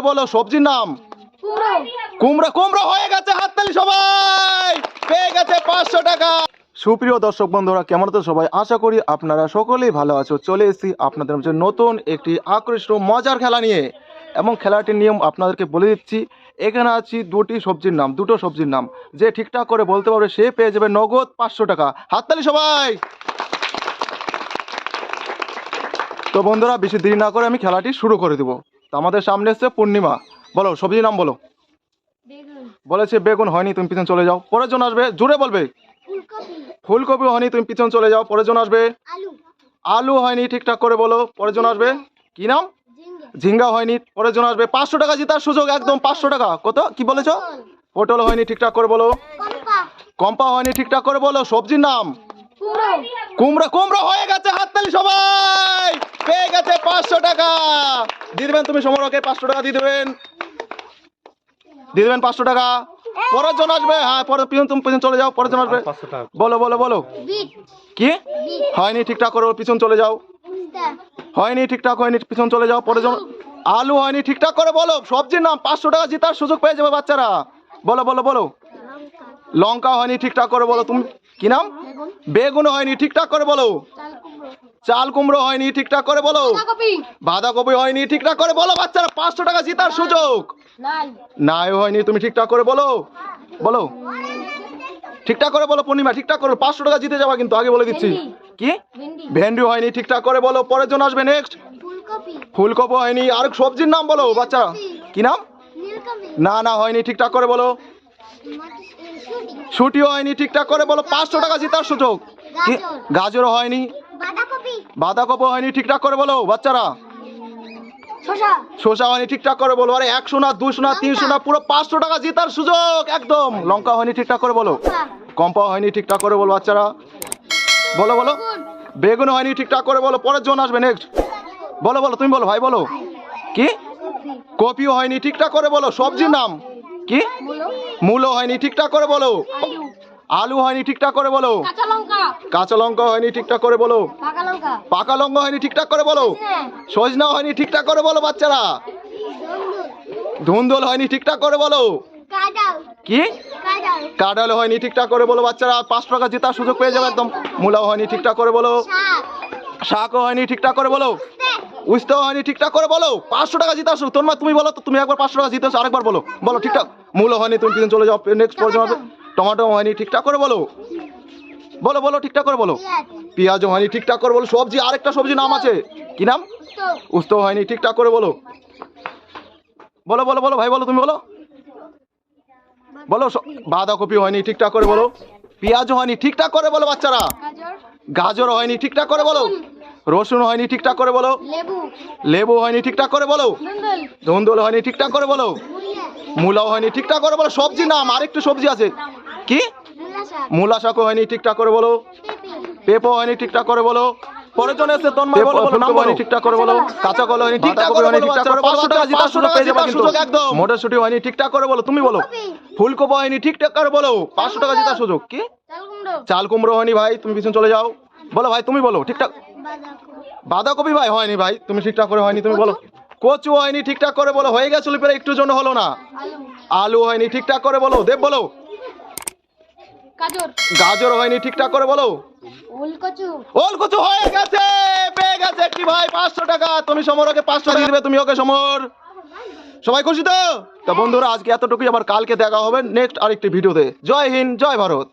বলো সবজির নাম? কুমড়ো। কুমড়ো হয়ে গেছে হাততালি সবাই। পেয়ে গেছে পাঁচশো টাকা। সুপ্রিয় দর্শক বন্ধুরা কেমন তো সবাই? আশা করি আপনারা সকলেই ভালো আছো। চলে এসেছি আপনাদের মাঝে নতুন একটি আকর্ষণ মজার খেলা নিয়ে। এবং খেলাটির নিয়ম আপনাদেরকে বলে দিচ্ছি এখানে আছি দুটি সবজির নাম দুটো সবজির নাম। যে ঠিকঠাক করে বলতে পারবে সে পেয়ে যাবে নগদ পাঁচশো টাকা। হাততালি সবাই! তো বন্ধুরা বেশি দেরি না করে আমি খেলাটি শুরু করে দেবো। তো আমাদের সামনে এসছে পূর্ণিমা। বলো সবজির নাম বলো। বলেছে বেগুন হয়নি তুমি পিছন চলে যাও। পরের জন আসবে জুড়ে বলবে। ফুলকপি। হয়নি তুমি পিছন চলে যাও। পরের জন আসবে। আলু। হয়নি ঠিকঠাক করে বলো। পরের জন আসবে। কি নাম? ঝিঙ্গা। হয়নি। পরের জন আসবে। পাঁচশো টাকা জেতার সুযোগ একদম পাঁচশো টাকা। কত? কি বলেছ? পটল। হয়নি ঠিকঠাক করে বলো। কম্পা। হয়নি ঠিকঠাক করে বলো। সবজির নাম? কুমড়ো কুমড়ো হয়ে গেছে হাততালি সবাই! পেয়ে গেছে পাঁচশো টাকা। দিয়ে দেবেন তুমি সমরকে পাঁচশো টাকা দিয়ে দেবেন। দিয়ে দেবেন পাঁচশো টাকা। পরের জন আসবে। হ্যাঁ পরে পিছন তুমি পিছন চলে যাও পরের জন আসবে। বলো বলো বলো। বিট। কি? হয়নি ঠিকঠাক করে পিছন চলে যাও। হয়নি ঠিকঠাক হয়নি পিছন চলে যাও পরের জন আলু হয়নি ঠিকঠাক করে বলো। সবজির নাম পাঁচশো টাকা জেতার সুযোগ পেয়ে যাবে বাচ্চারা। বলো বলো বলো। লঙ্কা লঙ্কা হয়নি ঠিকঠাক করে বলো। তুমি কি নাম? বেগুন। বেগুন হয়নি ঠিকঠাক করে বলো। চাল কুমড়ো হয়নি ঠিকঠাক করে বলো। বাঁধাকপি। বাঁধাকপি হয়নি ঠিকঠাক করে বলো বাচ্চারা পাঁচশো টাকা জেতার সুযোগ। নাই। হয়নি তুমি ঠিকঠাক করে বলো। বলো। ঠিকঠাক করে বলো পূর্ণিমা ঠিকঠাক করে পাঁচশো টাকা জিতে যাবা কিন্তু আগে বলে দিচ্ছি। কি? ভেন্ডি। ভেন্ডি হয়নি ঠিকঠাক করে বলো পরের জন আসবে নেক্সট ফুলকপি। ফুলকপি হয়নি আর সবজির নাম বলো বাচ্চা। কি নাম? না না হয়নি ঠিকঠাক করে বলো। ছুটিও হয়নি ঠিকঠাক করে বলো পাঁচশো টাকা জেতার সুযোগ। কি গাজর। গাজরও হয়নি। বাঁধাকপি হয়নি ঠিকঠাক করে বলো বাচ্চারা। শসা। হয়নি ঠিকঠাক করে বলো। আরে একশো না দুশো না তিনশো না পুরো পাঁচশো টাকা জেতার সুযোগ একদম। লঙ্কা। হয়নি ঠিকঠাক করে বলো। কম্পা হয়নি ঠিকঠাক করে বলো বাচ্চারা। বলো বলো। বেগুন। হয়নি ঠিকঠাক করে বলো পরের জন আসবে নেক্সট বলো বলো তুমি বলো ভাই বলো। কি? কপিও হয়নি ঠিকঠাক করে বলো সবজির নাম। কি? মূলো। হয়নি ঠিকঠাক করে বলো। আলু হয়নি ঠিকঠাক করে বলো। কাঁচা লঙ্কা। হয়নি ঠিকঠাক করে বলো। পাকা লঙ্কা। হয়নি ঠিকঠাক করে বলো। সজনা। হয়নি ঠিকঠাক করে বলো বাচ্চারা। ধুন্দল হয়নি ঠিকঠাক করে বলো। কি? কাঁঠাল। হয়নি ঠিকঠাক করে বলো বাচ্চারা। পাঁচ টাকা জেতার সুযোগ পেয়ে যাবে একদম। মূলাও হয়নি ঠিকঠাক করে বলো। শাক। শাকও হয়নি ঠিকঠাক করে বলো। উস্তেও হয়নি ঠিকঠাক করে বলো। পাঁচশো টাকা জিতার সুযোগ। তোমার তুমি বলো তো তুমি একবার পাঁচশো টাকা জিতেছো আরেকবার বলো। বলো ঠিকঠাক। মূলো হয়নি তুমি পিছন চলে যাও নেক্সট পর্যন্ত হবে। টমেটো হয়নি ঠিকঠাক করে বলো বলো বলো ঠিকঠাক করে বলো পেঁয়াজ পেঁয়াজও হয়নি ঠিকঠাক করে বলো সবজি আরেকটা সবজি নাম আছে কি নাম উস্তো হয়নি ঠিকঠাক করে বলো বলো বলো বলো ভাই বলো তুমি বলো বলো বাঁধাকপি হয়নি ঠিকঠাক করে বলো পেঁয়াজও হয়নি ঠিকঠাক করে বলো বাচ্চারা গাজর হয়নি ঠিকঠাক করে বলো রসুন হয়নি ঠিকঠাক করে বলো লেবু হয়নি ঠিকঠাক করে বলো ধুন্দল হয়নি ঠিকঠাক করে বলো মূলাও হয়নি ঠিকঠাক করে বলো সবজি নাম আরেকটু সবজি আছে কি? মূলা শাক শাকও হয়নি ঠিকঠাক করে বলো। পেঁপে হয়নি ঠিকঠাক করে বলো। পরের জন এসে তন্ময় বলো বলো নাম হয়নি ঠিকঠাক করে বলো। কাঁচা কলা হয়নি ঠিকঠাক করে বলো ঠিকঠাক করে টাকা জিতার সুযোগ পেয়ে যাবে কিন্তু মটরশুটি হয়নি ঠিকঠাক করে বলো তুমি বলো। ফুলকপি। হয়নি ঠিকঠাক করে বলো পাঁচশো টাকা জেতার সুযোগ কি? চাল কুমড়ো হয়নি ভাই তুমি পিছন চলে যাও। বলো ভাই তুমি বলো ঠিকঠাক বাঁধাকপি। ভাই হয়নি ভাই তুমি ঠিকঠাক করে হয়নি তুমি বলো। কচু। হয়নি ঠিকঠাক করে বলো হয়ে গেছিল প্রায় একটু জন্য হলো না। আলু। আলু হয়নি ঠিকঠাক করে বলো দেব বলো। গাজর। গাজর হয়নি ঠিকঠাক করে বলো। ওলকচু। ওল কচু হয়ে গেছে পেয়ে গেছে কি ভাই পাঁচশো টাকা। তুমি সমরকে পাঁচশো দিয়ে দেবে তুমি ওকে সমর। সবাই খুশি তো? তা বন্ধুরা আজকে এতটুকুই। আবার কালকে দেখা হবে নেক্সট আরেকটি ভিডিওতে। জয় হিন্দ জয় ভারত।